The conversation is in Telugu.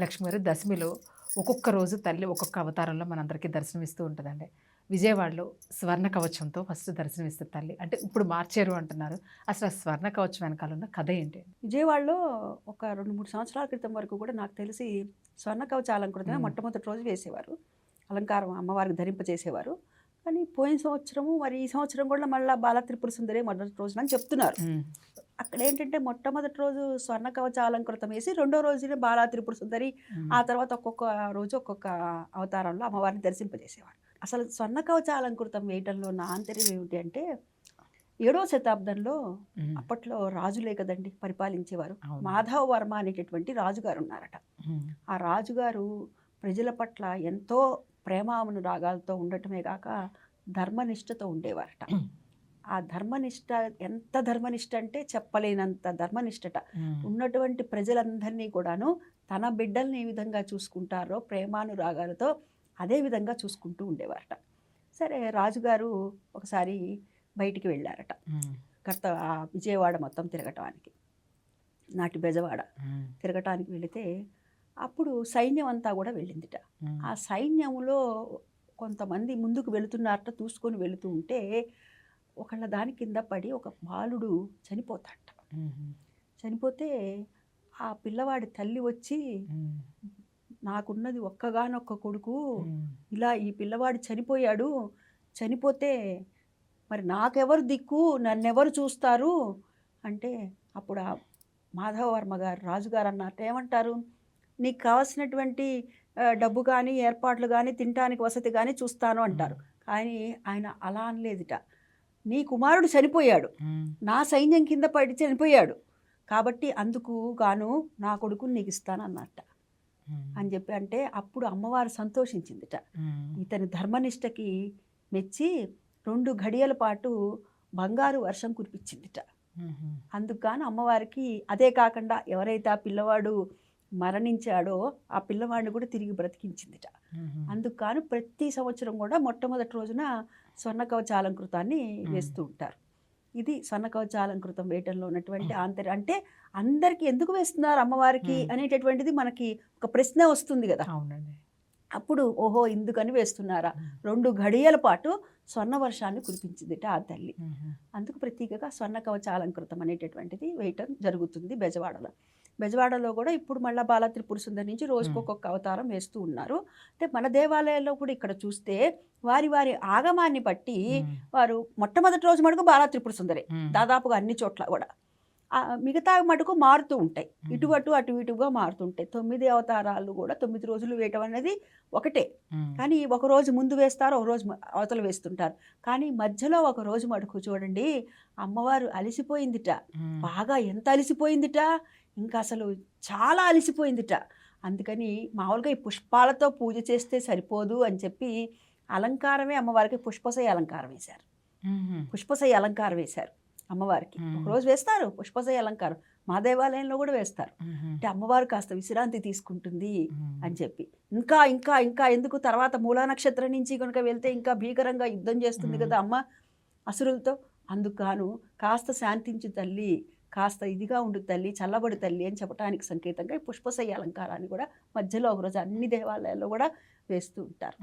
లక్ష్మి గారు దశమిలో ఒక్కొక్క రోజు తల్లి ఒక్కొక్క అవతారంలో మనందరికీ దర్శనమిస్తూ ఉంటుందండి. విజయవాడలో స్వర్ణ కవచంతో ఫస్ట్ దర్శనమిస్తుంది తల్లి. అంటే ఇప్పుడు మార్చారు అంటున్నారు. అసలు ఆ స్వర్ణ కవచం వెనకాల ఉన్న కథ ఏంటి? విజయవాడలో ఒక రెండు మూడు సంవత్సరాల క్రితం వరకు కూడా నాకు తెలిసి స్వర్ణ కవచ అలంకృతమే. మొట్టమొదటి రోజు వేసేవారు. అలంకారం అమ్మవారికి ధరింపజేసేవారు కానీ పోయిన సంవత్సరము మరి ఈ సంవత్సరం కూడా మళ్ళీ బాల త్రిపుర సుందరి మొదటి రోజున అని చెప్తున్నారు అక్కడ ఏంటంటే మొట్టమొదటి రోజు స్వర్ణ కవచ అలంకృతం వేసి రెండో రోజునే బాలా త్రిపుర సుందరి ఆ తర్వాత ఒక్కొక్క రోజు ఒక్కొక్క అవతారంలో అమ్మవారిని దర్శింపజేసేవారు. అసలు స్వర్ణ కవచ అలంకృతం వేయటంలో ఉన్న ఆంతర్యం ఏమిటి అంటే ఏడవ శతాబ్దంలో అప్పట్లో రాజులే కదండి పరిపాలించేవారు. మాధవ వర్మ అనేటటువంటి రాజుగారు ఉన్నారట ఆ రాజుగారు ప్రజల పట్ల ఎంతో ప్రేమామును రాగాలతో ఉండటమే కాక ధర్మనిష్టతో ఉండేవారట. ఆ ధర్మనిష్ట ఎంత ధర్మనిష్ట అంటే చెప్పలేనంత ధర్మనిష్టట. ఉన్నటువంటి ప్రజలందరినీ కూడాను తన బిడ్డల్ని ఏ విధంగా చూసుకుంటారో ప్రేమానురాగాలతో అదే విధంగా చూసుకుంటూ ఉండేవారట. సరే రాజుగారు ఒకసారి బయటికి వెళ్ళారట. కర్త ఆ విజయవాడ మొత్తం తిరగటానికి నాటి బెజవాడ తిరగటానికి వెళితే అప్పుడు సైన్యం అంతా కూడా వెళ్ళిందిట. ఆ సైన్యంలో కొంతమంది ముందుకు వెళుతున్నారట చూసుకొని వెళుతూ ఉంటే ఒకళ్ళ దాని కింద పడి ఒక బాలుడు చనిపోతాడట. చనిపోతే ఆ పిల్లవాడి తల్లి వచ్చి నాకున్నది ఒక్కగానొక్క కొడుకు ఇలా ఈ పిల్లవాడు చనిపోయాడు చనిపోతే మరి నాకెవరు దిక్కు నన్నెవరు చూస్తారు? అంటే అప్పుడు ఆ మాధవవర్మ గారు రాజుగారు అన్నట్టు ఏమంటారు? నీకు కావాల్సినటువంటి డబ్బు కానీ ఏర్పాట్లు కానీ తినటానికి వసతి కానీ చూస్తాను అంటారు. కానీ ఆయన అలా అనలేదుట. నీ కుమారుడు చనిపోయాడు. నా సైన్యం కింద పడి చనిపోయాడు. కాబట్టి అందుకు గాను నా కొడుకుని నీకు ఇస్తాను అన్నట్ట ఉమ్, అని చెప్పి అంటే అప్పుడు అమ్మవారు సంతోషించిందిట. ఇతని ధర్మనిష్టకి మెచ్చి రెండు ఘడియల పాటు బంగారు వర్షం కురిపించిందిట. అందుకు గాను అమ్మవారికి అదే కాకుండా ఎవరైతే ఆ పిల్లవాడు మరణించాడో ఆ పిల్లవాడిని కూడా తిరిగి బ్రతికించిందిట. అందుకు ప్రతి సంవత్సరం కూడా మొట్టమొదటి రోజున స్వర్ణ కవచాలంకృతాన్ని. వేస్తూ ఉంటారు. ఇది స్వర్ణ కవచాలంకృతం వేయటంలో ఉన్నటువంటి ఆంతర్యం అంటే అందరికి ఎందుకు వేస్తున్నారు అమ్మవారికి మ్మ్. అనేటటువంటిది మనకి ఒక ప్రశ్న వస్తుంది కదా. అవునండి. అప్పుడు ఓహో ఇందుకని వేస్తున్నారా? రెండు ఘడియల పాటు స్వర్ణ వర్షాన్ని కురిపించిందిట ఆ తల్లి. అందుకు ప్రతీకగా స్వర్ణ కవచాలంకృతం అనేటటువంటిది వేయటం జరుగుతుంది బెజవాడలో. బెజవాడలో కూడా ఇప్పుడు మళ్ళీ బాల త్రిపుర సుందరి నుంచి రోజుకు. ఒక్కొక్క అవతారం వేస్తూ ఉన్నారు. అంటే మన దేవాలయాల్లో కూడా ఇక్కడ చూస్తే వారి వారి ఆగమాన్ని బట్టి వారు మొట్టమొదటి రోజు మటుకు బాల త్రిపుర సుందరి దాదాపుగా అన్ని చోట్ల కూడా. మిగతా మటుకు మారుతూ ఉంటాయి. ఇటు అటు అటు ఇటుగా మారుతుంటాయి. తొమ్మిది అవతారాలు కూడా తొమ్మిది రోజులు వేయటం అనేది ఒకటే. కానీ ఒక రోజు ముందు వేస్తారు ఒక రోజు అవతల వేస్తుంటారు. కానీ మధ్యలో ఒక రోజు మటుకు చూడండి అమ్మవారు అలసిపోయిందిట. బాగా ఎంత అలసిపోయిందిట. ఇంకా అసలు చాలా అలసిపోయిందిట. అందుకని మామూలుగా ఈ పుష్పాలతో పూజ చేస్తే సరిపోదు అని చెప్పి అలంకారమే అమ్మవారికి పుష్పశయ అలంకారం వేశారు. పుష్పశయ అలంకారం వేశారు అమ్మవారికి. మ్మ్. ఒకరోజు వేస్తారు పుష్పశయ అలంకారం. మా దేవాలయంలో కూడా వేస్తారు. అంటే అమ్మవారు కాస్త విశ్రాంతి తీసుకుంటుంది అని చెప్పి. ఇంకా ఇంకా ఇంకా ఎందుకు తర్వాత మూలా నక్షత్రం నుంచి కనుక వెళ్తే ఇంకా భీకరంగా యుద్ధం చేస్తుంది. కదా అమ్మ అసురులతో. అందుకు కాస్త శాంతించు తల్లి. కాస్త ఇదిగా ఉండు తల్లి చల్లబడు తల్లి అని చెప్పడానికి సంకేతంగా ఈ పుష్పశయ్య అలంకారాన్ని కూడా మధ్యలో ఒకరోజు అన్ని దేవాలయాల్లో కూడా వేస్తూ ఉంటారు.